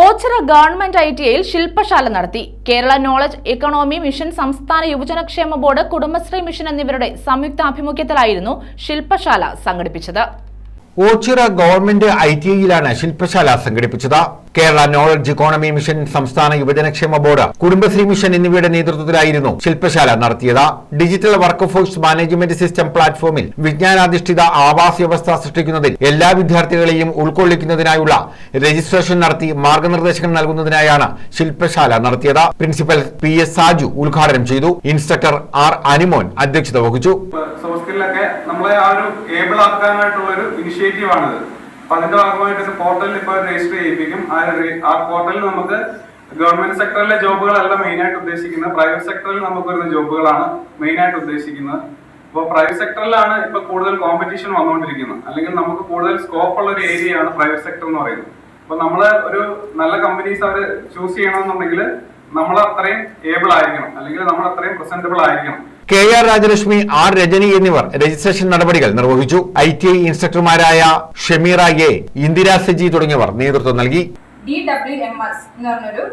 Ochira government I T ഐയിൽ ശില്പശാല നടത്തി. കേരള നോളജ് എക്കണോമി മിഷൻ സംസ്ഥാന യുവജനക്ഷേമ ബോർഡ് കുടുംബശ്രീ മിഷൻ എന്നിവരുടെ സംയുക്താഭിമുഖ്യത്തിലായിരുന്നു ശില്പശാല സംഘടിപ്പിച്ചത്. ഓച്ചിറ ഗവൺമെന്റ് ഐ ടി ഐയിലാണ് ശില്പശാല സംഘടിപ്പിച്ചത്. കേരള നോളജ് ഇക്കോണമി മിഷൻ സംസ്ഥാന യുവജനക്ഷേമ ബോർഡ് കുടുംബശ്രീ മിഷൻ എന്നിവയുടെ നേതൃത്വത്തിലായിരുന്നു ശില്പശാല നടത്തിയത്. Digital workforce management system പ്ലാറ്റ്ഫോമിൽ വിജ്ഞാനാധിഷ്ഠിത ആവാസ് വ്യവസ്ഥ സൃഷ്ടിക്കുന്നതിൽ എല്ലാ വിദ്യാർത്ഥികളെയും ഉൾക്കൊള്ളിക്കുന്നതിനായുള്ള രജിസ്ട്രേഷൻ നടത്തി മാർഗനിർദ്ദേശങ്ങൾ നൽകുന്നതിനായാണ് ശില്പശാല നടത്തിയത്. പ്രിൻസിപ്പൽ പി എസ് സാജു ഉദ്ഘാടനം ചെയ്തു. ഇൻസ്ട്രക്ടർ ആർ അനിമോൻ അധ്യക്ഷത വഹിച്ചു. സോഫ്റ്റ് സ്കില്ലൊക്കെ നമ്മളെ ആ ഒരു ഏബിൾ ആക്കാനായിട്ടുള്ള ഒരു ഇനിഷ്യേറ്റീവ് ആണിത് അപ്പൊ അതിന്റെ ഭാഗമായിട്ട് പോർട്ടലിൽ ഇപ്പോൾ രജിസ്റ്റർ ചെയ്യിപ്പിക്കും. ആ ആ പോർട്ടലിൽ നമുക്ക് ഗവൺമെന്റ് സെക്ടറിലെ ജോബുകളല്ല മെയിൻ ആയിട്ട് ഉദ്ദേശിക്കുന്നത്. പ്രൈവറ്റ് സെക്ടറിൽ നമുക്ക് വരുന്ന ജോബുകളാണ് മെയിൻ ആയിട്ട് ഉദ്ദേശിക്കുന്നത്. അപ്പോൾ പ്രൈവറ്റ് സെക്ടറിലാണ് ഇപ്പൊ കൂടുതൽ കോമ്പറ്റീഷൻ വന്നുകൊണ്ടിരിക്കുന്നത്. അല്ലെങ്കിൽ നമുക്ക് കൂടുതൽ സ്കോപ്പ് ഉള്ള ഒരു ഏരിയയാണ് പ്രൈവറ്റ് സെക്ടർ എന്ന് പറയുന്നത്. അപ്പൊ നമ്മൾ ഒരു നല്ല കമ്പനീസ് അവർ ചൂസ് ചെയ്യണമെന്നുണ്ടെങ്കിൽ നമ്മൾ അത്രയും ഏബിൾ ആയിരിക്കണം. അല്ലെങ്കിൽ നമ്മൾ അത്രയും പ്രസന്റബിൾ ആയിരിക്കണം. K R Rajalakshmi R Rajani എന്നിവർ രജിസ്ട്രേഷൻ നടപടികൾ നിർവഹിച്ചു. ഐ ടി ഐ ഇൻസ്ട്രക്ടർമാരായ ഷമീറ എ ഇന്ദിര സജി തുടങ്ങിയവർ നേതൃത്വം നൽകി. ഡി ഡബ്ല്യു എം എസ് എന്ന് പറഞ്ഞൊരു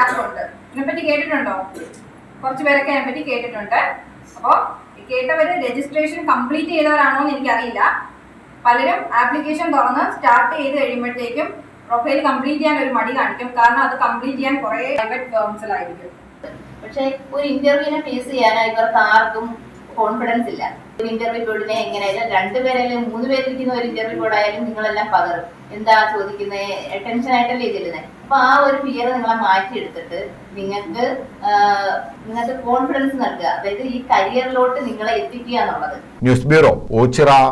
ആപ്പ് ഉണ്ട്. ഇതിനെപ്പറ്റി കേട്ടിട്ടുണ്ടോ? കുറച്ച് പേരൊക്കെ അതിനെപ്പറ്റി കേട്ടിട്ടുണ്ട്. അപ്പോൾ കേട്ടവര് രജിസ്ട്രേഷൻ കംപ്ലീറ്റ് ചെയ്തവരാണോ എന്ന് എനിക്കറിയില്ല. പലരും ആപ്ലിക്കേഷൻ തുറന്ന് സ്റ്റാർട്ട് ചെയ്ത് കഴിയുമ്പോഴത്തേക്കും പ്രൊഫൈൽ കംപ്ലീറ്റ് ചെയ്യാൻ ഒരു മടി കാണിക്കും. കാരണം അത് കംപ്ലീറ്റ് ചെയ്യാൻ കുറേ പ്രൈവറ്റ് ഫേംസിലായിരിക്കും പക്ഷെ ഒരു ഇന്റർവ്യൂവിനെ ഫേസ് ചെയ്യാനോ ഇവർക്ക് ആർക്കും കോൺഫിഡൻസ് ഇല്ല. ഒരു ഇന്റർവ്യൂ ബോർഡിനെ എങ്ങനെയായാലും രണ്ടുപേരായാലും മൂന്ന് പേരിരിക്കുന്ന ഒരു ഇന്റർവ്യൂ ബോർഡ് ആയാലും നിങ്ങളെല്ലാം പകരും. എന്താ ചോദിക്കുന്നത് ടെൻഷൻ ആയിട്ടല്ലേ ചെല്ലുന്നത് അപ്പൊ ആ ഒരു ഫിയർ നിങ്ങളെ മാറ്റിയെടുത്തിട്ട് നിങ്ങൾക്ക് നിങ്ങൾക്ക് കോൺഫിഡൻസ് നൽകുക. അതായത് ഈ കരിയറിലോട്ട് നിങ്ങളെ എത്തിക്കുക എന്നുള്ളത്. News bureau Ochira